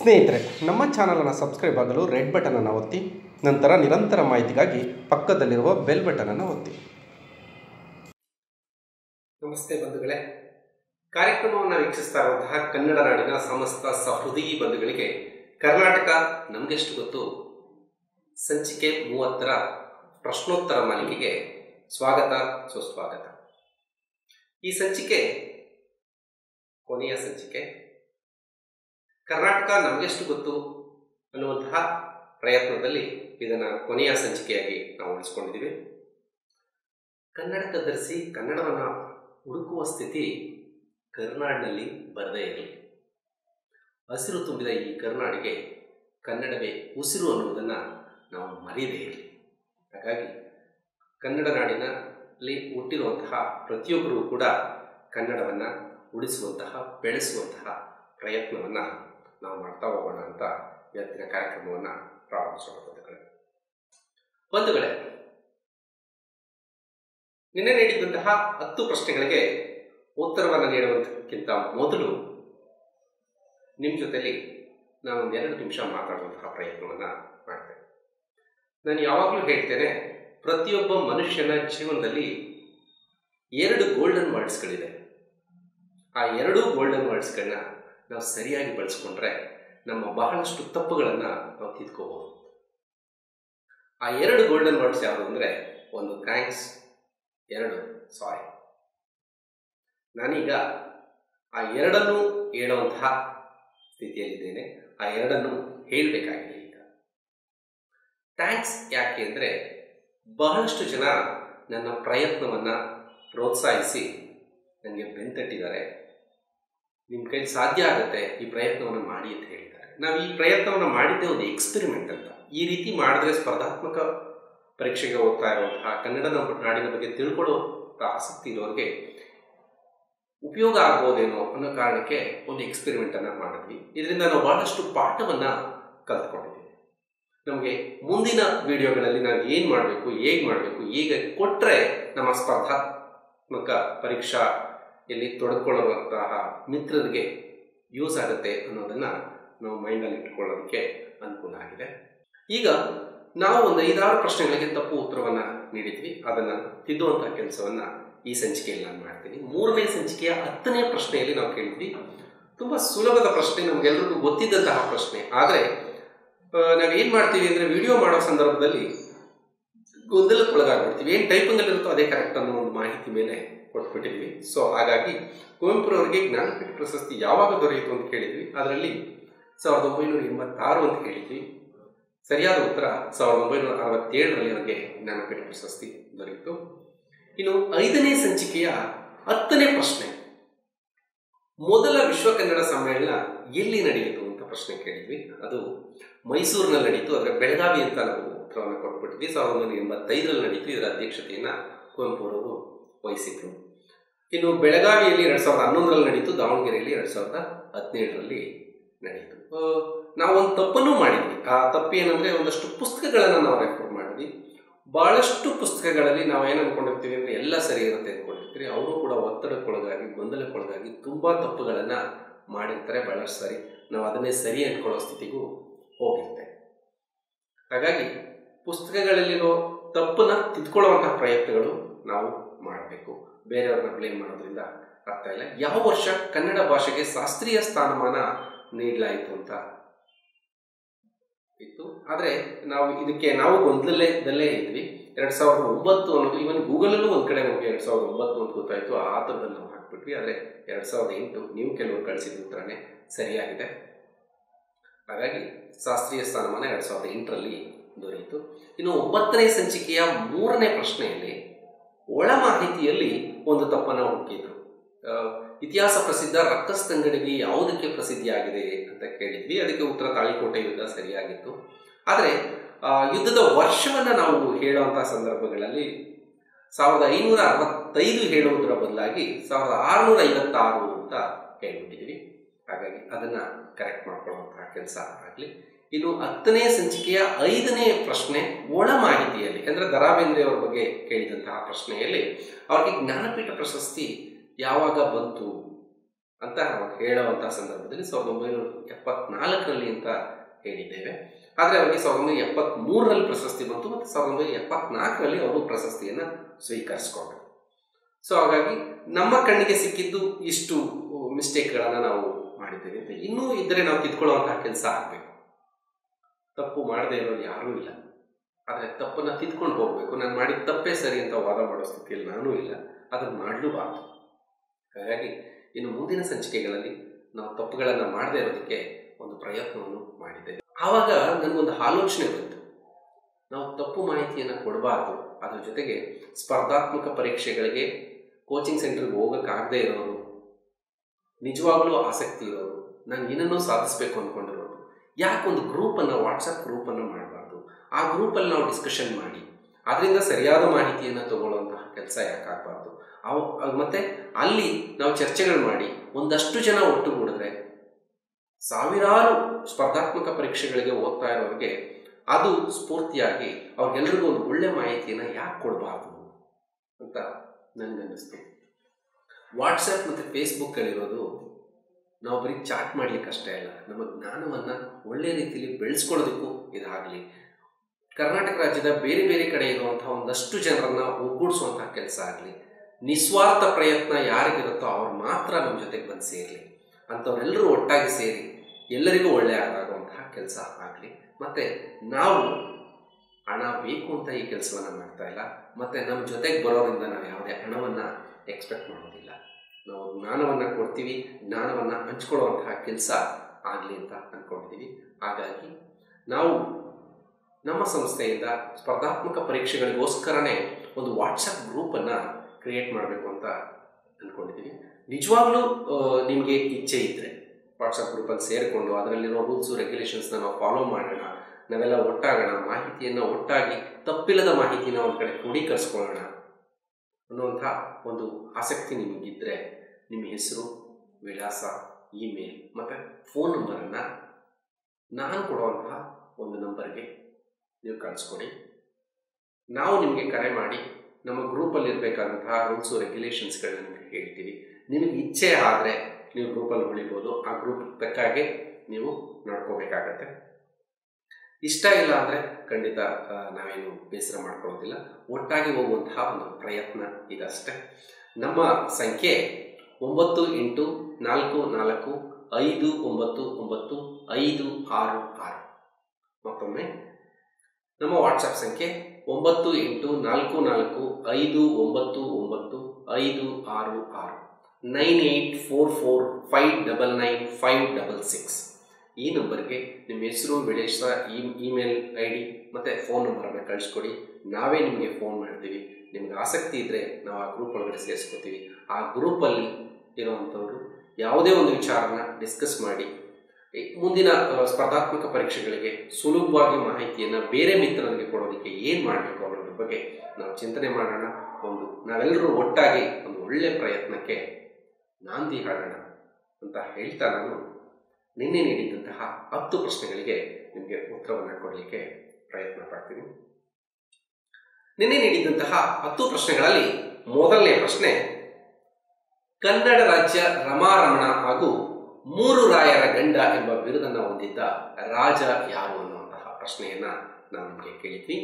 ಸ್ನೇಹಿತರೆ, ನಮ್ಮ ಚಾನಲನ್ನು ಸಬ್ಸ್ಕ್ರೈಬ್ ಆಗಲು ರೆಡ್ ಬಟನನ್ನು ಒತ್ತಿ, ನಂತರ ನಿರಂತರ ಮಾಹಿತಿಗಾಗಿ ಪಕ್ಕದಲ್ಲಿರುವ ಬೆಲ್ ಬಟನನ್ನು ಒತ್ತಿ. ನಮಸ್ತೆ ಬಂಧುಗಳೇ. ಕಾರ್ಯಕ್ರಮವನ್ನು ವೀಕ್ಷಿಸ್ತಾ ಇರುವಂತಹ ಕನ್ನಡ ನಾಡಿನ ಸಮಸ್ತ ಸಹೃದಯಿ ಬಂಧುಗಳಿಗೆ ಕರ್ನಾಟಕ ನಮಗೆಷ್ಟು ಗೊತ್ತು? ಸಂಚಿಕೆ ಮೂವತ್ತರ ಪ್ರಶ್ನೋತ್ತರ ಮಾಲಿಕೆಗೆ ಸ್ವಾಗತ, ಸುಸ್ವಾಗತ. ಈ ಸಂಚಿಕೆ, ಕೊನೆಯ ಸಂಚಿಕೆ, ಕರ್ನಾಟಕ ನಮಗೆಷ್ಟು ಗೊತ್ತು ಅನ್ನುವಂತಹ ಪ್ರಯತ್ನದಲ್ಲಿ ಇದನ್ನು ಕೊನೆಯ ಸಂಚಿಕೆಯಾಗಿ ನಾವು ಉಳಿಸ್ಕೊಂಡಿದ್ದೀವಿ. ಕನ್ನಡಕ ಧರಿಸಿ ಕನ್ನಡವನ್ನು ಹುಡುಕುವ ಸ್ಥಿತಿ ಕರ್ನಾಡಿನಲ್ಲಿ ಬರದೇ ಇರಲಿ. ಹಸಿರು ತುಂಬಿದ ಈ ಕರ್ನಾಡಿಗೆ ಕನ್ನಡವೇ ಉಸಿರು ಅನ್ನುವುದನ್ನು ನಾವು ಮರೆಯದೇ ಇರಲಿ. ಹಾಗಾಗಿ ಕನ್ನಡ ನಾಡಿನಲ್ಲಿ ಹುಟ್ಟಿರುವಂತಹ ಪ್ರತಿಯೊಬ್ಬರೂ ಕೂಡ ಕನ್ನಡವನ್ನು ಉಳಿಸುವಂತಹ, ಬೆಳೆಸುವಂತಹ ಪ್ರಯತ್ನವನ್ನು ನಾವು ಮಾಡ್ತಾ ಹೋಗೋಣ ಅಂತ ಇವತ್ತಿನ ಕಾರ್ಯಕ್ರಮವನ್ನು ಪ್ರಾರಂಭಿಸೋಣ ಬಂಧುಗಳೇ. ಬಂಧುಗಳೇ, ನಿನ್ನೆ ನೀಡಿದಂತಹ ಹತ್ತು ಪ್ರಶ್ನೆಗಳಿಗೆ ಉತ್ತರವನ್ನು ನೀಡುವುದಕ್ಕಿಂತ ಮೊದಲು ನಿಮ್ಮ ಜೊತೆಲಿ ನಾನು ಎರಡು ನಿಮಿಷ ಮಾತಾಡುವಂತಹ ಪ್ರಯತ್ನವನ್ನು ಮಾಡ್ತೇನೆ. ನಾನು ಯಾವಾಗಲೂ ಹೇಳ್ತೇನೆ ಪ್ರತಿಯೊಬ್ಬ ಮನುಷ್ಯನ ಜೀವನದಲ್ಲಿ ಎರಡು ಗೋಲ್ಡನ್ ವರ್ಡ್ಸ್ಗಳಿದೆ ಆ ಎರಡೂ ಗೋಲ್ಡನ್ ವರ್ಡ್ಸ್ಗಳನ್ನ ನಾವು ಸರಿಯಾಗಿ ಬಳಸ್ಕೊಂಡ್ರೆ ನಮ್ಮ ಬಹಳಷ್ಟು ತಪ್ಪುಗಳನ್ನು ನಾವು ತಿದ್ಕೋಬಹುದು ಆ ಎರಡು ಗೋಲ್ಡನ್ ವರ್ಡ್ಸ್ ಯಾವುದು ಅಂದರೆ ಒಂದು ಥ್ಯಾಂಕ್ಸ್ ಎರಡು ಸಾರಿ ನಾನೀಗ ಆ ಎರಡನ್ನು ಹೇಳುವಂತಹ ಸ್ಥಿತಿಯಲ್ಲಿದ್ದೇನೆ. ಆ ಎರಡನ್ನು ಹೇಳಬೇಕಾಗಿದೆ ಈಗ. ಥ್ಯಾಂಕ್ಸ್ ಯಾಕೆ ಅಂದರೆ ಬಹಳಷ್ಟು ಜನ ನನ್ನ ಪ್ರಯತ್ನವನ್ನು ಪ್ರೋತ್ಸಾಹಿಸಿ ನನಗೆ ಬೆಂತಟ್ಟಿದ್ದಾರೆ. ನಿಮ್ಮ ಕೈಲಿ ಸಾಧ್ಯ ಆಗುತ್ತೆ ಈ ಪ್ರಯತ್ನವನ್ನು ಮಾಡಿ ಅಂತ ಹೇಳಿದ್ದಾರೆ. ನಾವು ಈ ಪ್ರಯತ್ನವನ್ನು ಮಾಡಿದ್ದೇ ಒಂದು ಎಕ್ಸ್ಪೆರಿಮೆಂಟ್ ಅಂತ. ಈ ರೀತಿ ಮಾಡಿದ್ರೆ ಸ್ಪರ್ಧಾತ್ಮಕ ಪರೀಕ್ಷೆಗೆ ಹೋಗ್ತಾ ಇರುವಂತಹ ಕನ್ನಡ ನಾಡಿನ ಬಗ್ಗೆ ತಿಳ್ಕೊಳ್ಳೋ ಆಸಕ್ತಿ ಇರೋರಿಗೆ ಉಪಯೋಗ ಆಗ್ಬೋದೇನೋ ಅನ್ನೋ ಕಾರಣಕ್ಕೆ ಒಂದು ಎಕ್ಸ್ಪೆರಿಮೆಂಟನ್ನು ಮಾಡಿದ್ವಿ. ಇದರಿಂದ ನಾವು ಬಹಳಷ್ಟು ಪಾಠವನ್ನು ಕಲ್ತ್ಕೊಂಡಿದ್ದೀವಿ. ನಮಗೆ ಮುಂದಿನ ವಿಡಿಯೋಗಳಲ್ಲಿ ನಾವು ಏನು ಮಾಡಬೇಕು, ಹೇಗೆ ಮಾಡಬೇಕು ಹೇಗೆ ಕೊಟ್ಟರೆ ನಮ್ಮ ಸ್ಪರ್ಧಾತ್ಮಕ ಪರೀಕ್ಷಾ ಇಲ್ಲಿ ತೊಡ್ಕೊಳ್ಳುವಂತಹ ಮಿತ್ರರಿಗೆ ಯೂಸ್ ಆಗುತ್ತೆ ಅನ್ನೋದನ್ನು ನಾವು ಮೈಂಡಲ್ಲಿ ಇಟ್ಕೊಳ್ಳೋದಕ್ಕೆ ಅನುಕೂಲ ಆಗಿದೆ. ಈಗ ನಾವು ಒಂದು ಐದಾರು ಪ್ರಶ್ನೆಗಳಿಗೆ ತಪ್ಪು ಉತ್ತರವನ್ನು ನೀಡಿದ್ವಿ. ಅದನ್ನು ತಿದ್ದುವಂಥ ಕೆಲಸವನ್ನು ಈ ಸಂಚಿಕೆಯಲ್ಲಿ ನಾನು ಮಾಡ್ತೀನಿ. ಮೂರನೇ ಸಂಚಿಕೆಯ ಹತ್ತನೇ ಪ್ರಶ್ನೆಯಲ್ಲಿ ನಾವು ಕೇಳಿದ್ವಿ. ತುಂಬ ಸುಲಭದ ಪ್ರಶ್ನೆ ನಮಗೆಲ್ಲರಿಗೂ ಗೊತ್ತಿದ್ದಂತಹ ಪ್ರಶ್ನೆ. ಆದರೆ ನಾವೇನು ಮಾಡ್ತೀವಿ ಅಂದರೆ ವಿಡಿಯೋ ಮಾಡೋ ಸಂದರ್ಭದಲ್ಲಿ ಗೊಂದಲಕ್ಕೊಳಗಾಗ್ಬಿಡ್ತೀವಿ. ಏನು ಟೈಪಿಂಗಲ್ಲಿ ಇರುತ್ತೋ ಅದೇ ಕರೆಕ್ಟ್ ಅನ್ನೋ ಒಂದು ಮಾಹಿತಿ ಮೇಲೆ ಕೊಟ್ಬಿಟ್ಟಿದ್ವಿ. ಸೊ ಹಾಗಾಗಿ ಕುವೆಂಪುರವರಿಗೆ ಜ್ಞಾನಪೀಠ ಪ್ರಶಸ್ತಿ ಯಾವಾಗ ದೊರೆಯಿತು ಅಂತ ಕೇಳಿದ್ವಿ. ಅದರಲ್ಲಿ ಸಾವಿರದ ಒಂಬೈನೂರ ಎಂಬತ್ತಾರು ಅಂತ ಕೇಳಿದ್ವಿ ಸರಿಯಾದ ಉತ್ತರ ಸಾವಿರದ ಒಂಬೈನೂರ ಅರವತ್ತೇಳರಲ್ಲಿ ಅವರಿಗೆ ಜ್ಞಾನಪೀಠ ಪ್ರಶಸ್ತಿ ದೊರೆಯಿತು. ಇನ್ನು ಐದನೇ ಸಂಚಿಕೆಯ ಹತ್ತನೇ ಪ್ರಶ್ನೆ. ಮೊದಲ ವಿಶ್ವ ಕನ್ನಡ ಸಮ್ಮೇಳನ ಎಲ್ಲಿ ನಡೆಯಿತು ಅಂತ ಪ್ರಶ್ನೆ ಕೇಳಿದ್ವಿ. ಅದು ಮೈಸೂರಿನಲ್ಲಿ ನಡೀತು, ಅಂದರೆ ಬೆಳಗಾವಿ ಅಂತ ನಾವು ಉತ್ತರವನ್ನು ಕೊಟ್ಬಿಟ್ಟಿದ್ವಿ ಸಾವಿರದ ಒಂಬೈನೂರ ಎಂಬತ್ತೈದರಲ್ಲಿ ನಡೀತು, ಇದರ ಅಧ್ಯಕ್ಷತೆಯನ್ನು ಕುವೆಂಪು ಅವರು ವಹಿಸಿದ್ರು. ಇನ್ನು ಬೆಳಗಾವಿಯಲ್ಲಿ ಎರಡು ಸಾವಿರದ ಹನ್ನೊಂದರಲ್ಲಿ ನಡೀತು, ದಾವಣಗೆರೆಯಲ್ಲಿ ಎರಡು ಸಾವಿರದ ಹದಿನೇಳರಲ್ಲಿ ನಡೀತು. ನಾವು ಒಂದು ತಪ್ಪನ್ನು ಮಾಡಿದ್ವಿ. ಆ ತಪ್ಪು ಏನಂದರೆ ಒಂದಷ್ಟು ಪುಸ್ತಕಗಳನ್ನು ನಾವು ರೆಫರ್ ಮಾಡಿದ್ವಿ. ಭಾಳಷ್ಟು ಪುಸ್ತಕಗಳಲ್ಲಿ ನಾವು ಏನು ಅನ್ಕೊಂಡಿರ್ತೀವಿ ಅಂದರೆ ಎಲ್ಲ ಸರಿ ಇರುತ್ತೆ ಅನ್ಕೊಂಡಿರ್ತೀವಿ ಅವರು ಕೂಡ ಒತ್ತಡಕ್ಕೊಳಗಾಗಿ, ಗೊಂದಲಕ್ಕೊಳಗಾಗಿ ತುಂಬ ತಪ್ಪುಗಳನ್ನು ಮಾಡಿರ್ತಾರೆ ಬಹಳಷ್ಟು ಸರಿ. ನಾವು ಅದನ್ನೇ ಸರಿ ಅಂದ್ಕೊಳ್ಳೋ ಸ್ಥಿತಿಗೂ ಹೋಗಿರುತ್ತೆ ಹಾಗಾಗಿ ಪುಸ್ತಕಗಳಲ್ಲಿರೋ ತಪ್ಪನ್ನು ತಿದ್ಕೊಳ್ಳುವಂಥ ಪ್ರಯತ್ನಗಳು ನಾವು ಮಾಡಬೇಕು. ಬೇರೆಯವ್ರನ್ನ ಬ್ಲೇಮ್ ಮಾಡೋದ್ರಿಂದ ಅರ್ಥ ಇಲ್ಲ. ಯಾವ ವರ್ಷ ಕನ್ನಡ ಭಾಷೆಗೆ ಶಾಸ್ತ್ರೀಯ ಸ್ಥಾನಮಾನ ನೀಡಲಾಯಿತು ಅಂತ ಇತ್ತು. ಆದರೆ ನಾವು ಇದಕ್ಕೆ ನಾವು ಗೊಂದಲದಲ್ಲೇ ಇದ್ವಿ. ಎರಡು ಸಾವಿರದ ಒಂಬತ್ತು ಅನ್ನೋದು ಇವನ್ ಗೂಗಲಲ್ಲೂ ಒಂದು ಕಡೆ ನಮಗೆ ಎರಡು ಸಾವಿರದ ಒಂಬತ್ತು ಅಂತ ಗೊತ್ತಾಯ್ತು. ಆ ಥರದಲ್ಲಿ ನಾವು ಹಾಕ್ಬಿಟ್ವಿ. ಆದರೆ ಎರಡ್ ಸಾವಿರದ ಎಂಟು ನೀವು ಕೆಲವರು ಕಳಿಸಿದ ಉತ್ತರನೇ ಸರಿಯಾಗಿದೆ. ಹಾಗಾಗಿ ಶಾಸ್ತ್ರೀಯ ಸ್ಥಾನಮಾನ ಎರಡು ಸಾವಿರದ ಎಂಟರಲ್ಲಿ ದೊರೆಯಿತು. ಇನ್ನು ಒಂಬತ್ತನೇ ಸಂಚಿಕೆಯ ಮೂರನೇ ಪ್ರಶ್ನೆಯಲ್ಲಿ ಒಳ ಮಾಹಿತಿಯಲ್ಲಿ ಒಂದು ತಪ್ಪನ್ನು ಹುಡುಕಿದ್ರು. ಇತಿಹಾಸ ಪ್ರಸಿದ್ಧ ರಕ್ಕಸ್ ತಂಗಡಿಗೆ ಯಾವುದಕ್ಕೆ ಪ್ರಸಿದ್ಧಿಯಾಗಿದೆ ಅಂತ ಕೇಳಿದ್ವಿ. ಅದಕ್ಕೆ ಉತ್ತರ ತಾಳಿಕೋಟೆ ಯುದ್ಧ ಸರಿಯಾಗಿತ್ತು. ಆದರೆ ಯುದ್ಧದ ವರ್ಷವನ್ನು ನಾವು ಹೇಳುವಂತಹ ಸಂದರ್ಭಗಳಲ್ಲಿ ಸಾವಿರದ ಐನೂರ ಅರವತ್ತೈದು ಹೇಳುವುದರ ಬದಲಾಗಿ ಸಾವಿರದ ಆರುನೂರ ಐವತ್ತಾರು ಅಂತ ಹೇಳಿಬಿಟ್ಟಿದ್ವಿ. ಹಾಗಾಗಿ ಅದನ್ನ ಕರೆಕ್ಟ್ ಮಾಡ್ಕೊಳ್ಳುವಂತಹ ಕೆಲಸ ಆಗಲಿ. ಇನ್ನು ಹತ್ತನೇ ಸಂಚಿಕೆಯ ಐದನೇ ಪ್ರಶ್ನೆ ಒಳ ಮಾಹಿತಿಯಲ್ಲಿ ಅಂದ್ರೆ ದರಾ ಬೇಂದ್ರೆ ಅವರ ಬಗ್ಗೆ ಕೇಳಿದಂತಹ ಪ್ರಶ್ನೆಯಲ್ಲಿ ಅವರಿಗೆ ಜ್ಞಾನಪೀಠ ಪ್ರಶಸ್ತಿ ಯಾವಾಗ ಬಂತು ಅಂತ ಹೇಳುವಂತಹ ಸಂದರ್ಭದಲ್ಲಿ ಸಾವಿರದ ಒಂಬೈನೂರ ಎಪ್ಪತ್ನಾಲ್ಕರಲ್ಲಿ ಅಂತ ಹೇಳಿದ್ದೇವೆ. ಆದರೆ ಅವರಿಗೆ ಸಾವಿರದ ಒಂಬೈನೂರ ಎಪ್ಪತ್ಮೂರರಲ್ಲಿ ಪ್ರಶಸ್ತಿ ಬಂತು ಮತ್ತು ಸಾವಿರದ ಒಂಬೈನೂರ ಎಪ್ಪತ್ನಾಲ್ಕರಲ್ಲಿ ಅವರು ಪ್ರಶಸ್ತಿಯನ್ನು ಸ್ವೀಕರಿಸಿಕೊಂಡ್ರು. ಸೊ ಹಾಗಾಗಿ ನಮ್ಮ ಕಣ್ಣಿಗೆ ಸಿಕ್ಕಿದ್ದು ಇಷ್ಟು ಮಿಸ್ಟೇಕ್ಗಳನ್ನು ನಾವು ಮಾಡಿದ್ದೇವೆ ಅಂತ. ಇನ್ನೂ ಇದ್ದರೆ ನಾವು ತಿದ್ಕೊಳ್ಳುವಂತಹ ಕೆಲಸ ಆಗಬೇಕು. ತಪ್ಪು ಮಾಡದೇ ಇರೋರು ಯಾರೂ ಇಲ್ಲ. ಆದರೆ ತಪ್ಪನ್ನು ತಿದ್ಕೊಂಡು ಹೋಗಬೇಕು. ನಾನು ಮಾಡಿದ ತಪ್ಪೇ ಸರಿ ಅಂತ ವಾದ ಮಾಡೋ ಸ್ಥಿತಿಯಲ್ಲಿ ನಾನೂ ಇಲ್ಲ. ಅದನ್ನು ಮಾಡಲೂಬಾರ್ದು. ಹಾಗಾಗಿ ಇನ್ನು ಮುಂದಿನ ಸಂಚಿಕೆಗಳಲ್ಲಿ ನಾವು ತಪ್ಪುಗಳನ್ನು ಮಾಡದೇ ಇರೋದಕ್ಕೆ ಒಂದು ಪ್ರಯತ್ನವನ್ನು ಮಾಡಿದ್ದೇವೆ. ಆವಾಗ ನನಗೊಂದು ಆಲೋಚನೆ ಬಂತು. ನಾವು ತಪ್ಪು ಮಾಹಿತಿಯನ್ನು ಕೊಡಬಾರ್ದು. ಅದ್ರ ಜೊತೆಗೆ ಸ್ಪರ್ಧಾತ್ಮಕ ಪರೀಕ್ಷೆಗಳಿಗೆ ಕೋಚಿಂಗ್ ಸೆಂಟರ್ಗೆ ಹೋಗೋಕ್ಕಾಗದೇ ಇರೋರು, ನಿಜವಾಗ್ಲೂ ಆಸಕ್ತಿ ಇರೋರು ನಾನು ಏನನ್ನೋ ಸಾಧಿಸಬೇಕು ಅಂದ್ಕೊಂಡಿರೋರು ಯಾಕೊಂದು ಗ್ರೂಪನ್ನು ವಾಟ್ಸಪ್ ಗ್ರೂಪನ್ನು ಮಾಡಬಾರ್ದು? ಆ ಗ್ರೂಪಲ್ಲಿ ನಾವು ಡಿಸ್ಕಷನ್ ಮಾಡಿ, ಅದರಿಂದ ಸರಿಯಾದ ಮಾಹಿತಿಯನ್ನು ತಗೊಳ್ಳುವಂತಹ ಕೆಲಸ ಯಾಕಾಗಬಾರ್ದು ಅವು ಮತ್ತೆ ಅಲ್ಲಿ ನಾವು ಚರ್ಚೆಗಳು ಮಾಡಿ, ಒಂದಷ್ಟು ಜನ ಒಟ್ಟುಗೂಡಿದ್ರೆ ಸಾವಿರಾರು ಸ್ಪರ್ಧಾತ್ಮಕ ಪರೀಕ್ಷೆಗಳಿಗೆ ಓದ್ತಾ ಇರೋರಿಗೆ ಅದು ಸ್ಫೂರ್ತಿಯಾಗಿ ಅವ್ರಿಗೆಲ್ರಿಗೂ ಒಂದು ಒಳ್ಳೆ ಮಾಹಿತಿಯನ್ನು ಯಾಕೆ ಕೊಡಬಾರ್ದು ಅಂತ ನನಗನ್ನಿಸ್ತು ವಾಟ್ಸಪ್ ಮತ್ತು ಫೇಸ್ಬುಕ್ಕಲ್ಲಿರೋದು ನಾವು ಬರೀ ಚಾಟ್ ಮಾಡ್ಲಿಕ್ಕೆ ಅಷ್ಟೇ ಅಲ್ಲ, ನಮ್ಮ ಜ್ಞಾನವನ್ನು ಒಳ್ಳೆ ರೀತಿಯಲ್ಲಿ ಬೆಳೆಸ್ಕೊಳ್ಳೋದಕ್ಕೂ ಇದಾಗಲಿ. ಕರ್ನಾಟಕ ರಾಜ್ಯದ ಬೇರೆ ಬೇರೆ ಕಡೆ ಇರುವಂಥ ಒಂದಷ್ಟು ಜನರನ್ನು ಒಗ್ಗೂಡಿಸುವಂಥ ಕೆಲಸ ಆಗಲಿ. ನಿಸ್ವಾರ್ಥ ಪ್ರಯತ್ನ ಯಾರಿಗಿರುತ್ತೋ ಅವ್ರು ಮಾತ್ರ ನಮ್ಮ ಜೊತೆಗೆ ಬಂದು ಸೇರಲಿ. ಅಂಥವರೆಲ್ಲರೂ ಒಟ್ಟಾಗಿ ಸೇರಿ ಎಲ್ಲರಿಗೂ ಒಳ್ಳೆಯ ಆಗುವಂತಹ ಕೆಲಸ ಆಗಲಿ. ಮತ್ತು ನಾವು ಹಣ ಬೇಕು ಅಂತ ಈ ಕೆಲಸವನ್ನು ಮಾಡ್ತಾ ಇಲ್ಲ. ಮತ್ತು ನಮ್ಮ ಜೊತೆಗೆ ಬರೋದ್ರಿಂದ ನಾವು ಯಾವುದೇ ಹಣವನ್ನು ಎಕ್ಸ್ಪೆಕ್ಟ್ ಮಾಡೋದಿಲ್ಲ. ನಾವು ಜ್ಞಾನವನ್ನು ಕೊಡ್ತೀವಿ, ಜ್ಞಾನವನ್ನು ಹಂಚ್ಕೊಳ್ಳುವಂತಹ ಕೆಲಸ ಆಗಲಿ ಅಂತ ಅಂದ್ಕೊಂಡಿದ್ದೀವಿ ಹಾಗಾಗಿ ನಾವು ನಮ್ಮ ಸಂಸ್ಥೆಯಿಂದ ಸ್ಪರ್ಧಾತ್ಮಕ ಪರೀಕ್ಷೆಗಳಿಗೋಸ್ಕರನೇ ಒಂದು ವಾಟ್ಸಪ್ ಗ್ರೂಪನ್ನು ಕ್ರಿಯೇಟ್ ಮಾಡಬೇಕು ಅಂತ ಅಂದ್ಕೊಂಡಿದ್ದೀವಿ ನಿಜವಾಗ್ಲೂ ನಿಮಗೆ ಇಚ್ಛೆ ಇದ್ದರೆ ವಾಟ್ಸಪ್ ಗ್ರೂಪಲ್ಲಿ ಸೇರಿಕೊಂಡು ಅದರಲ್ಲಿರೋ ರೂಲ್ಸು ರೆಗ್ಯುಲೇಷನ್ಸ್ನ ನಾವು ಫಾಲೋ ಮಾಡೋಣ, ನಾವೆಲ್ಲ ಒಟ್ಟಾಗೋಣ, ಮಾಹಿತಿಯನ್ನು ಒಟ್ಟಾಗಿ ತಪ್ಪಿಲ್ಲದ ಮಾಹಿತಿನ ಒಂದು ಕಡೆ ಕ್ರೋಢೀಕರಿಸ್ಕೊಳ್ಳೋಣ ಅನ್ನುವಂಥ ಒಂದು ಆಸಕ್ತಿ ನಿಮಗಿದ್ದರೆ ನಿಮ್ಮ ಹೆಸರು, ವಿಳಾಸ ಇಮೇಲ್ ಮತ್ತು ಫೋನ್ ನಂಬರನ್ನು ನಾನು ಕೊಡುವಂತಹ ಒಂದು ನಂಬರ್ಗೆ ನೀವು ಕಳಿಸ್ಕೊಡಿ. ನಾವು ನಿಮಗೆ ಕರೆ ಮಾಡಿ ನಮ್ಮ ಗ್ರೂಪಲ್ಲಿ ಇರಬೇಕಾದಂತಹ ರೂಲ್ಸು ರೆಗ್ಯುಲೇಷನ್ಸ್ಗಳನ್ನ ನಿಮಗೆ ಹೇಳ್ತೀವಿ. ನಿಮಗೆ ಇಚ್ಛೆ ಆದರೆ ನೀವು ಗ್ರೂಪಲ್ಲಿ ಉಳಿಬೋದು. ಆ ಗ್ರೂಪ್ ತಕ್ಕಾಗೆ ನೀವು ನಡ್ಕೋಬೇಕಾಗತ್ತೆ. ಇಷ್ಟ ಇಲ್ಲ ಅಂದರೆ ಖಂಡಿತ ನಾವೇನು ಬೇಸರ ಮಾಡ್ಕೊಳ್ಳೋದಿಲ್ಲ. ಒಟ್ಟಾಗಿ ಹೋಗುವಂತಹ ಒಂದು ಪ್ರಯತ್ನ ಇದಷ್ಟೇ ನಮ್ಮ ಸಂಖ್ಯೆ ಒಂಬತ್ತು ಎಂಟು ನಾಲ್ಕು ನಾಲ್ಕು ಐದು ಒಂಬತ್ತು ಒಂಬತ್ತು ಐದು ಆರು ಆರು. ಮತ್ತೊಮ್ಮೆ, ನಮ್ಮ ವಾಟ್ಸಪ್ ಸಂಖ್ಯೆ ಒಂಬತ್ತು ಎಂಟು ನಾಲ್ಕು ನಾಲ್ಕು ಐದು ಒಂಬತ್ತು ಒಂಬತ್ತು ಐದು ಆರು ಆರು. Nine eight four four five double nine five double six. ಈ ನಂಬರ್ಗೆ ನಿಮ್ಮ ಹೆಸರು ವಿಳಾಸ ಇಮೇಲ್ ಐ ಡಿ ಮತ್ತು ಫೋನ್ ನಂಬರನ್ನು ಕಳಿಸ್ಕೊಡಿ. ನಾವೇ ನಿಮಗೆ ಫೋನ್ ಮಾಡ್ತೀವಿ. ನಿಮ್ಗೆ ಆಸಕ್ತಿ ಇದ್ದರೆ ನಾವು ಆ ಗ್ರೂಪ್ ಒಳಗಡೆ ಸೇರಿಸ್ಕೋತೀವಿ. ಆ ಗ್ರೂಪಲ್ಲಿ ಇರುವಂಥವ್ರು ಯಾವುದೇ ಒಂದು ವಿಚಾರನ ಡಿಸ್ಕಸ್ ಮಾಡಿ. ಮುಂದಿನ ಸ್ಪರ್ಧಾತ್ಮಕ ಪರೀಕ್ಷೆಗಳಿಗೆ ಸುಲಭವಾಗಿ ಮಾಹಿತಿಯನ್ನು ಬೇರೆ ಮಿತ್ರರಿಗೆ ಕೊಡೋದಕ್ಕೆ ಏನು ಮಾಡಬೇಕು ಅನ್ನೋದ್ರ ಬಗ್ಗೆ ನಾವು ಚಿಂತನೆ ಮಾಡೋಣ. ಒಂದು, ನಾವೆಲ್ಲರೂ ಒಟ್ಟಾಗಿ ಒಂದು ಒಳ್ಳೆಯ ಪ್ರಯತ್ನಕ್ಕೆ ನಾಂದಿ ಹಾಡೋಣ ಅಂತ ಹೇಳ್ತಾ ನಾನು ನಿನ್ನೆ ನೀಡಿದಂತಹ ಹತ್ತು ಪ್ರಶ್ನೆಗಳಿಗೆ ನಿಮಗೆ ಉತ್ತರವನ್ನು ಕೊಡಲಿಕ್ಕೆ ಪ್ರಯತ್ನ ಪಡ್ತೀನಿ. ನಿನ್ನೆ ನೀಡಿದಂತಹ ಹತ್ತು ಪ್ರಶ್ನೆಗಳಲ್ಲಿ ಮೊದಲನೇ ಪ್ರಶ್ನೆ, ಕನ್ನಡ ರಾಜ್ಯ ರಮಾರಮಣ ಹಾಗೂ ಮೂರು ರಾಯರ ಗಂಡ ಎಂಬ ಬಿರುದನ್ನು ಹೊಂದಿದ್ದ ರಾಜ ಯಾರು ಅನ್ನುವಂತಹ ಪ್ರಶ್ನೆಯನ್ನ ನಾನು ನಿಮಗೆ ಕೇಳಿದ್ವಿ.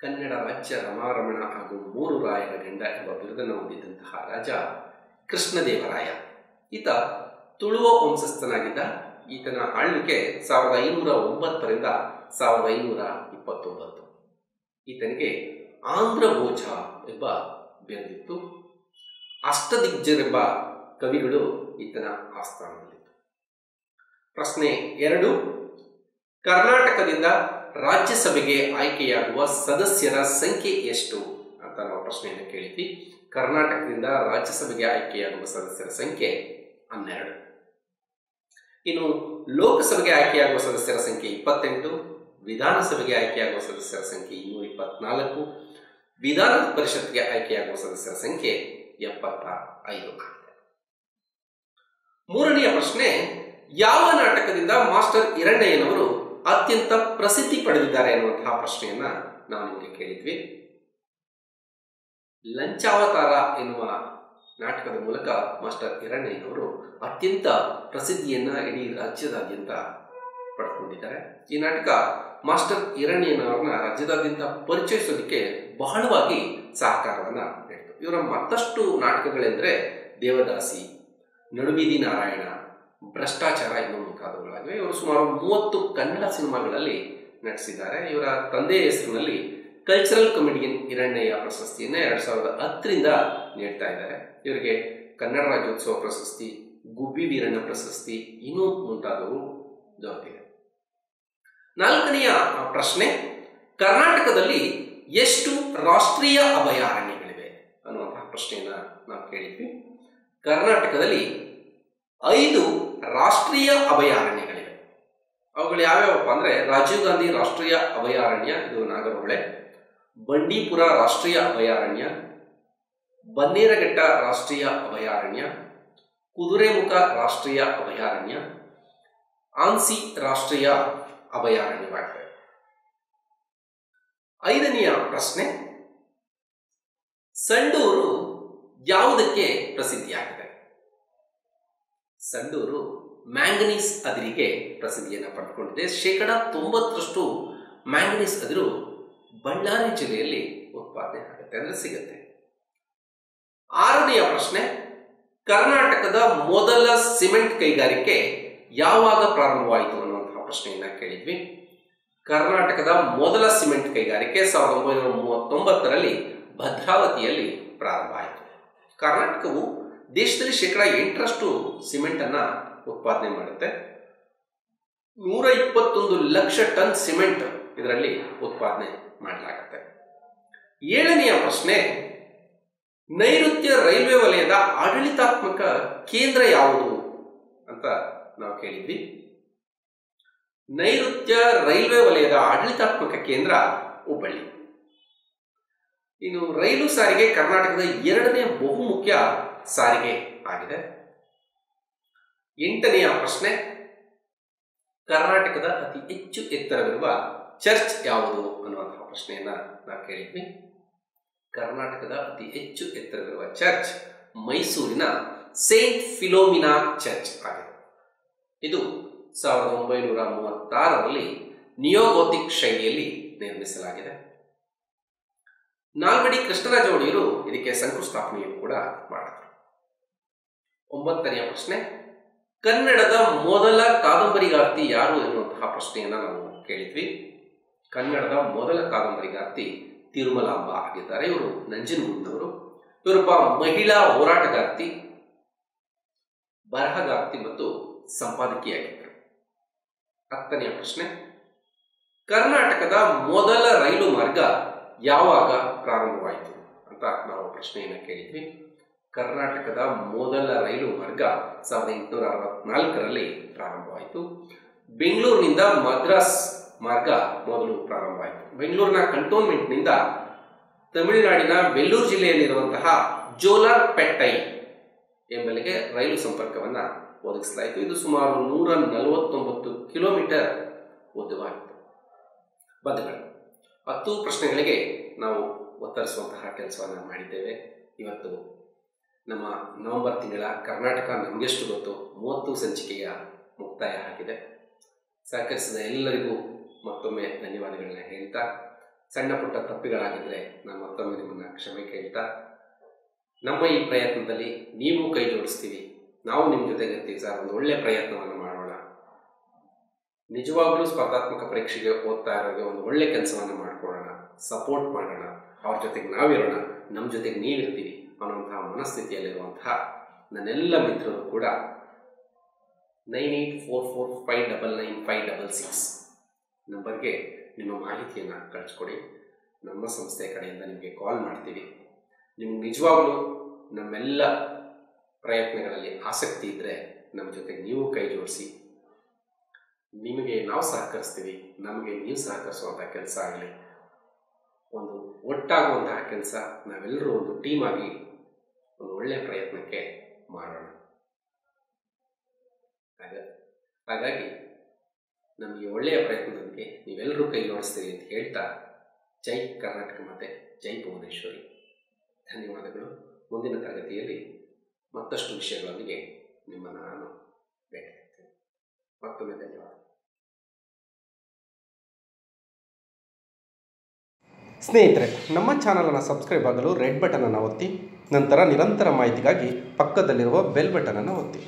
ಕನ್ನಡ ರಾಜ್ಯ ರಮಾರಮಣ ಹಾಗೂ ಮೂರು ರಾಯರ ಗಂಡ ಎಂಬ ಬಿರುದನ್ನು ಹೊಂದಿದ್ದಂತಹ ರಾಜ ಕೃಷ್ಣದೇವರಾಯ. ಈತ ತುಳುವ ವಂಶಸ್ಥನಾಗಿದ್ದ ಈತನ ಆಳ್ವಿಕೆ ಸಾವಿರದ ಐನೂರ ಒಂಬತ್ತರಿಂದ ಸಾವಿರದ ಐನೂರ ಇಪ್ಪತ್ತೊಂಬತ್ತು. ಈತನಿಗೆ ಆಂಧ್ರಭೋಜ ಎಂಬ ಬೆಂದಿತ್ತು ಅಷ್ಟದಿಗ್ಜರೆಂಬ ಕವಿಗಳು ಈತನ ಆಸ್ಥಾನದಲ್ಲಿತ್ತು ಪ್ರಶ್ನೆ ಎರಡು, ಕರ್ನಾಟಕದಿಂದ ರಾಜ್ಯಸಭೆಗೆ ಆಯ್ಕೆಯಾಗುವ ಸದಸ್ಯರ ಸಂಖ್ಯೆ ಎಷ್ಟು ಅಂತ ನಾವು ಪ್ರಶ್ನೆಯನ್ನು ಕೇಳಿದ್ವಿ. ಕರ್ನಾಟಕದಿಂದ ರಾಜ್ಯಸಭೆಗೆ ಆಯ್ಕೆಯಾಗುವ ಸದಸ್ಯರ ಸಂಖ್ಯೆ ಹನ್ನೆರಡು. ಇನ್ನು ಲೋಕಸಭೆಗೆ ಆಯ್ಕೆಯಾಗುವ ಸದಸ್ಯರ ಸಂಖ್ಯೆ ಇಪ್ಪತ್ತೆಂಟು, ವಿಧಾನಸಭೆಗೆ ಆಯ್ಕೆಯಾಗುವ ಸದಸ್ಯರ ಸಂಖ್ಯೆ ಇನ್ನೂರ ಇಪ್ಪತ್ನಾಲ್ಕು ವಿಧಾನ ಪರಿಷತ್ಗೆ ಆಯ್ಕೆಯಾಗುವ ಸದಸ್ಯರ ಸಂಖ್ಯೆ ಎಪ್ಪತ್ತ ಐದು ಮೂರನೆಯ ಪ್ರಶ್ನೆ, ಯಾವ ನಾಟಕದಿಂದ ಮಾಸ್ಟರ್ ಹಿರಣ್ಣಯ್ಯನವರು ಅತ್ಯಂತ ಪ್ರಸಿದ್ಧಿ ಪಡೆದಿದ್ದಾರೆ ಎನ್ನುವಂತಹ ಪ್ರಶ್ನೆಯನ್ನ ನಾವು ನಿಮಗೆ ಕೇಳಿದ್ವಿ. ಲಂಚಾವತಾರ ಎನ್ನುವ ನಾಟಕದ ಮೂಲಕ ಮಾಸ್ಟರ್ ಹಿರಣ್ಣಯ್ಯನವರು ಅತ್ಯಂತ ಪ್ರಸಿದ್ಧಿಯನ್ನ ಇಡೀ ರಾಜ್ಯದಾದ್ಯಂತ ಪಡ್ಕೊಂಡಿದ್ದಾರೆ ಈ ನಾಟಕ ಮಾಸ್ಟರ್ ಹಿರಣ್ಯನವರನ್ನ ರಾಜ್ಯದಾದ್ಯಂತ ಪರಿಚಯಿಸೋದಕ್ಕೆ ಬಹಳವಾಗಿ ಸಹಕಾರವನ್ನ ನೀಡಿತು. ಇವರ ಮತ್ತಷ್ಟು ನಾಟಕಗಳೆಂದರೆ ದೇವದಾಸಿ, ನಡುಬೀದಿ ನಾರಾಯಣ, ಭ್ರಷ್ಟಾಚಾರ ಎನ್ನುವ ಮುಂತಾದವುಗಳಾಗಿವೆ. ಇವರು ಸುಮಾರು ಮೂವತ್ತು ಕನ್ನಡ ಸಿನಿಮಾಗಳಲ್ಲಿ ನಟಿಸಿದ್ದಾರೆ. ಇವರ ತಂದೆಯ ಹೆಸರಿನಲ್ಲಿ ಕಲ್ಚರಲ್ ಕಮಿಡಿಯನ್ ಹಿರಣ್ಣಯ್ಯ ಪ್ರಶಸ್ತಿಯನ್ನ ಎರಡು ಸಾವಿರದ ಹತ್ತರಿಂದ ನೀಡ್ತಾ ಇದ್ದಾರೆ. ಇವರಿಗೆ ಕನ್ನಡ ರಾಜ್ಯೋತ್ಸವ ಪ್ರಶಸ್ತಿ, ಗುಬ್ಬಿ ವೀರಣ್ಣ ಪ್ರಶಸ್ತಿ, ಇನ್ನೂ ಮುಂತಾದವು ದೊರೆತಿದೆ ನಾಲ್ಕನೆಯ ಪ್ರಶ್ನೆ, ಕರ್ನಾಟಕದಲ್ಲಿ ಎಷ್ಟು ರಾಷ್ಟ್ರೀಯ ಅಭಯಾರಣ್ಯಗಳಿವೆ ಅನ್ನುವಂತಹ ಪ್ರಶ್ನೆಯನ್ನ ನಾವು ಕೇಳಿದ್ವಿ. ಕರ್ನಾಟಕದಲ್ಲಿ ಐದು ರಾಷ್ಟ್ರೀಯ ಅಭಯಾರಣ್ಯಗಳಿವೆ. ಅವುಗಳು ಯಾವ್ಯಾವಪ್ಪ ಅಂದ್ರೆ ರಾಜೀವ್ ಗಾಂಧಿ ರಾಷ್ಟ್ರೀಯ ಅಭಯಾರಣ್ಯ, ಇದು ನಾಗರಹೊಳೆ ಬಂಡೀಪುರ ರಾಷ್ಟ್ರೀಯ ಅಭಯಾರಣ್ಯ, ಬನ್ನೇರಘಟ್ಟ ರಾಷ್ಟ್ರೀಯ ಅಭಯಾರಣ್ಯ, ಕುದುರೆಮುಖ ರಾಷ್ಟ್ರೀಯ ಅಭಯಾರಣ್ಯ, ಆನ್ಸಿ ರಾಷ್ಟ್ರೀಯ ಅಭಯಾರಣ್ಯವಾಗಿದೆ. ಐದನೆಯ ಪ್ರಶ್ನೆ, ಸಂಡೂರು ಯಾವುದಕ್ಕೆ ಪ್ರಸಿದ್ಧಿಯಾಗಿದೆ? ಸಂಡೂರು ಮ್ಯಾಂಗನೀಸ್ ಅದಿರಿಗೆ ಪ್ರಸಿದ್ಧಿಯನ್ನು ಪಡೆದುಕೊಂಡಿದೆ. ಶೇಕಡ ತೊಂಬತ್ತರಷ್ಟು ಮ್ಯಾಂಗನೀಸ್ ಅದಿರು ಬಳ್ಳಾರಿ ಜಿಲ್ಲೆಯಲ್ಲಿ ಉತ್ಪಾದನೆ ಆಗುತ್ತೆ ಅಂದ್ರೆ ಸಿಗುತ್ತೆ. ಆರನೆಯ ಪ್ರಶ್ನೆ, ಕರ್ನಾಟಕದ ಮೊದಲ ಸಿಮೆಂಟ್ ಕೈಗಾರಿಕೆ ಯಾವಾಗ ಪ್ರಾರಂಭವಾಯಿತು ಅನ್ನುವಂತಹ ಪ್ರಶ್ನೆಯನ್ನ ಕೇಳಿದ್ವಿ. ಕರ್ನಾಟಕದ ಮೊದಲ ಸಿಮೆಂಟ್ ಕೈಗಾರಿಕೆ ಸಾವಿರದ ಒಂಬೈನೂರ ಮೂವತ್ತೊಂಬತ್ತರಲ್ಲಿ ಭದ್ರಾವತಿಯಲ್ಲಿ ಪ್ರಾರಂಭ ಆಯಿತು. ಕರ್ನಾಟಕವು ದೇಶದಲ್ಲಿ ಶೇಕಡ ಎಂಟರಷ್ಟು ಸಿಮೆಂಟ್ ಅನ್ನ ಉತ್ಪಾದನೆ ಮಾಡುತ್ತೆ. ನೂರ ಇಪ್ಪತ್ತೊಂದು ಲಕ್ಷ ಟನ್ ಸಿಮೆಂಟ್ ಇದರಲ್ಲಿ ಉತ್ಪಾದನೆ ಮಾಡಲಾಗುತ್ತೆ. ಏಳನೆಯ ಪ್ರಶ್ನೆ, ನೈಋತ್ಯ ರೈಲ್ವೆ ವಲಯದ ಆಡಳಿತಾತ್ಮಕ ಕೇಂದ್ರ ಯಾವುದು ಅಂತ ನಾವು ಕೇಳಿದ್ವಿ. ನೈಋತ್ಯ ರೈಲ್ವೆ ವಲಯದ ಆಡಳಿತಾತ್ಮಕ ಕೇಂದ್ರ ಹುಬ್ಬಳ್ಳಿ. ಇನ್ನು ರೈಲು ಸಾರಿಗೆ ಕರ್ನಾಟಕದ ಎರಡನೇ ಬಹುಮುಖ್ಯ ಸಾರಿಗೆ ಆಗಿದೆ. ಎಂಟನೆಯ ಪ್ರಶ್ನೆ, ಕರ್ನಾಟಕದ ಅತಿ ಹೆಚ್ಚು ಎತ್ತರವಿರುವ ಚರ್ಚ್ ಯಾವುದು ಅನ್ನುವಂತಹ ಪ್ರಶ್ನೆಯನ್ನ ನಾವು ಕೇಳಿದ್ವಿ. ಕರ್ನಾಟಕದ ಅತಿ ಹೆಚ್ಚು ಎತ್ತರವಿರುವ ಚರ್ಚ್ ಮೈಸೂರಿನ ಸೇಂಟ್ ಫಿಲೋಮಿನಾ ಚರ್ಚ್ ಆಗಿದೆ. ಇದು ಸಾವಿರದ ಒಂಬೈನೂರ ಮೂವತ್ತಾರರಲ್ಲಿ ನಿಯೋಗೋತಿಕ್ ಶೈಲಿಯಲ್ಲಿ ನಿರ್ಮಿಸಲಾಗಿದೆ. ನಾಲ್ವಡಿ ಕೃಷ್ಣರಾಜ ಒಡೆಯರು ಇದಕ್ಕೆ ಶಂಕುಸ್ಥಾಪನೆಯನ್ನು ಕೂಡ ಮಾಡಿದರು. ಒಂಬತ್ತನೆಯ ಪ್ರಶ್ನೆ, ಕನ್ನಡದ ಮೊದಲ ಕಾದಂಬರಿಗಾರ್ತಿ ಯಾರು ಎನ್ನುವಂತಹ ಪ್ರಶ್ನೆಯನ್ನ ನಾವು ಕೇಳಿದ್ವಿ. ಕನ್ನಡದ ಮೊದಲ ಕಾದಂಬರಿಗಾರ್ತಿ ತಿರುಮಲಾಂಬ ಆಗಿದ್ದಾರೆ. ಇವರು ನಂಜನಗೂಡಿನವರು. ಇವರೊಬ್ಬ ಮಹಿಳಾ ಹೋರಾಟಗಾರ್ತಿ ಬರಹಗಾರ್ತಿ ಮತ್ತು ಸಂಪಾದಕಿಯಾಗಿದ್ದರು. ಹತ್ತನೆಯ ಪ್ರಶ್ನೆ. ಕರ್ನಾಟಕದ ಮೊದಲ ರೈಲು ಮಾರ್ಗ ಯಾವಾಗ ಪ್ರಾರಂಭವಾಯಿತು ಅಂತ ನಾವು ಪ್ರಶ್ನೆಯನ್ನು ಕೇಳಿದ್ವಿ. ಕರ್ನಾಟಕದ ಮೊದಲ ರೈಲು ಮಾರ್ಗ ಸಾವಿರದ ಎಂಟುನೂರ ಅರವತ್ನಾಲ್ಕರಲ್ಲಿ ಪ್ರಾರಂಭವಾಯಿತು. ಬೆಂಗಳೂರಿನಿಂದ ಮದ್ರಾಸ್ ಮಾರ್ಗ ಮೊದಲು ಪ್ರಾರಂಭವಾಯಿತು. ಬೆಂಗಳೂರಿನ ಕಂಟೋನ್ಮೆಂಟ್ನಿಂದ ತಮಿಳುನಾಡಿನ ವೆಲ್ಲೂರು ಜಿಲ್ಲೆಯಲ್ಲಿರುವಂತಹ ಜೋಲಾರ್ ಪೆಟ್ಟೈ ಎಂಬಲ್ಲಿಗೆ ರೈಲು ಸಂಪರ್ಕವನ್ನ ಒದಗಿಸಲಾಯಿತು. ಇದು ಸುಮಾರು ನೂರ ನಲವತ್ತೊಂಬತ್ತು ಕಿಲೋಮೀಟರ್ ಉದ್ದವಾಗಿತ್ತು. ಬಂಧುಗಳು, ಹತ್ತು ಪ್ರಶ್ನೆಗಳಿಗೆ ನಾವು ಒತ್ತರಿಸುವಂತಹ ಕೆಲಸವನ್ನು ಮಾಡಿದ್ದೇವೆ. ಇವತ್ತು ನಮ್ಮ ನವೆಂಬರ್ ತಿಂಗಳ ಕರ್ನಾಟಕ ನಮಗೆಷ್ಟು ಗೊತ್ತು ಮೂವತ್ತು ಸಂಚಿಕೆಯ ಮುಕ್ತಾಯ ಆಗಿದೆ. ಸಹಕರಿಸಿದ ಎಲ್ಲರಿಗೂ ಮತ್ತೊಮ್ಮೆ ಧನ್ಯವಾದಗಳನ್ನ ಹೇಳ್ತಾ, ಸಣ್ಣ ಪುಟ್ಟ ತಪ್ಪಿಗಳಾಗಿದ್ದರೆ ನಾನು ಮತ್ತೊಮ್ಮೆ ನಿಮ್ಮನ್ನ ಕ್ಷಮೆ ಕೇಳ್ತಾ, ನಮ್ಮ ಈ ಪ್ರಯತ್ನದಲ್ಲಿ ನೀವು ಕೈ ಜೋಡಿಸ್ತೀವಿ, ನಾವು ನಿಮ್ಮ ಜೊತೆಗೆ ಸರ್, ಒಂದು ಒಳ್ಳೆಯ ಪ್ರಯತ್ನವನ್ನು ಮಾಡೋಣ. ನಿಜವಾಗ್ಲೂ ಸ್ಪರ್ಧಾತ್ಮಕ ಪರೀಕ್ಷೆಗೆ ಓದ್ತಾ ಇರೋರಿಗೆ ಒಂದು ಒಳ್ಳೆ ಕೆಲಸವನ್ನು ಮಾಡ್ಕೊಳ್ಳೋಣ ಸಪೋರ್ಟ್ ಮಾಡೋಣ, ಅವ್ರ ಜೊತೆಗೆ ನಾವಿರೋಣ ನಮ್ಮ ಜೊತೆಗೆ ನೀವಿರ್ತೀವಿ ಅನ್ನುವಂತಹ ಮನಸ್ಥಿತಿಯಲ್ಲಿರುವಂತಹ ನನ್ನೆಲ್ಲ ಮಿತ್ರರು ಕೂಡ, nine eight four four five double nine five double six ನಂಬರ್ಗೆ ನಿಮ್ಮ ಮಾಹಿತಿಯನ್ನು ಕಳಿಸ್ಕೊಡಿ. ನಮ್ಮ ಸಂಸ್ಥೆ ಕಡೆಯಿಂದ ನಿಮಗೆ ಕಾಲ್ ಮಾಡ್ತೀವಿ. ನಿಮ್ಗೆ ನಿಜವಾಗಲೂ ನಮ್ಮೆಲ್ಲ ಪ್ರಯತ್ನಗಳಲ್ಲಿ ಆಸಕ್ತಿ ಇದ್ದರೆ ನಮ್ಮ ಜೊತೆ ನೀವು ಕೈ ಜೋಡಿಸಿ. ನಿಮಗೆ ನಾವು ಸಹಕರಿಸ್ತೀವಿ, ನಮಗೆ ನೀವು ಸಹಕರಿಸುವಂಥ ಕೆಲಸ ಆಗಲಿ. ಒಂದು ಒಟ್ಟಾಗುವಂತಹ ಕೆಲಸ ನಾವೆಲ್ಲರೂ ಒಂದು ಟೀಮ್ ಆಗಿ ಒಂದು ಒಳ್ಳೆಯ ಪ್ರಯತ್ನಕ್ಕೆ ಮಾಡೋಣ ಹಾಗಾಗಿ ನಮಗೆ ಒಳ್ಳೆಯ ಪ್ರಯತ್ನದೊಂದಿಗೆ ನೀವೆಲ್ಲರೂ ಕೈ ಜೋಡಿಸ್ತೀರಿ ಅಂತ ಹೇಳ್ತಾ ಜೈ ಕರ್ನಾಟಕ ಮತ್ತೆ ಜೈ ಭುವನೇಶ್ವರಿ. ಧನ್ಯವಾದಗಳು. ಮುಂದಿನ ತರಗತಿಯಲ್ಲಿ ಮತ್ತಷ್ಟು ವಿಷಯಗಳೊಂದಿಗೆ ನಿಮ್ಮನ್ನು ನಾನು ಭೇಟಿ ಆಗ್ತೇನೆ. ಮತ್ತೊಮ್ಮೆ ಧನ್ಯವಾದ. ಸ್ನೇಹಿತರೆ, ನಮ್ಮ ಚಾನಲನ್ನು ಸಬ್ಸ್ಕ್ರೈಬ್ ಆಗಲು ರೆಡ್ ಬಟನನ್ನು ಒತ್ತಿ, ನಂತರ ನಿರಂತರ ಮಾಹಿತಿಗಾಗಿ ಪಕ್ಕದಲ್ಲಿರುವ ಬೆಲ್ ಬಟನನ್ನು ಒತ್ತಿ.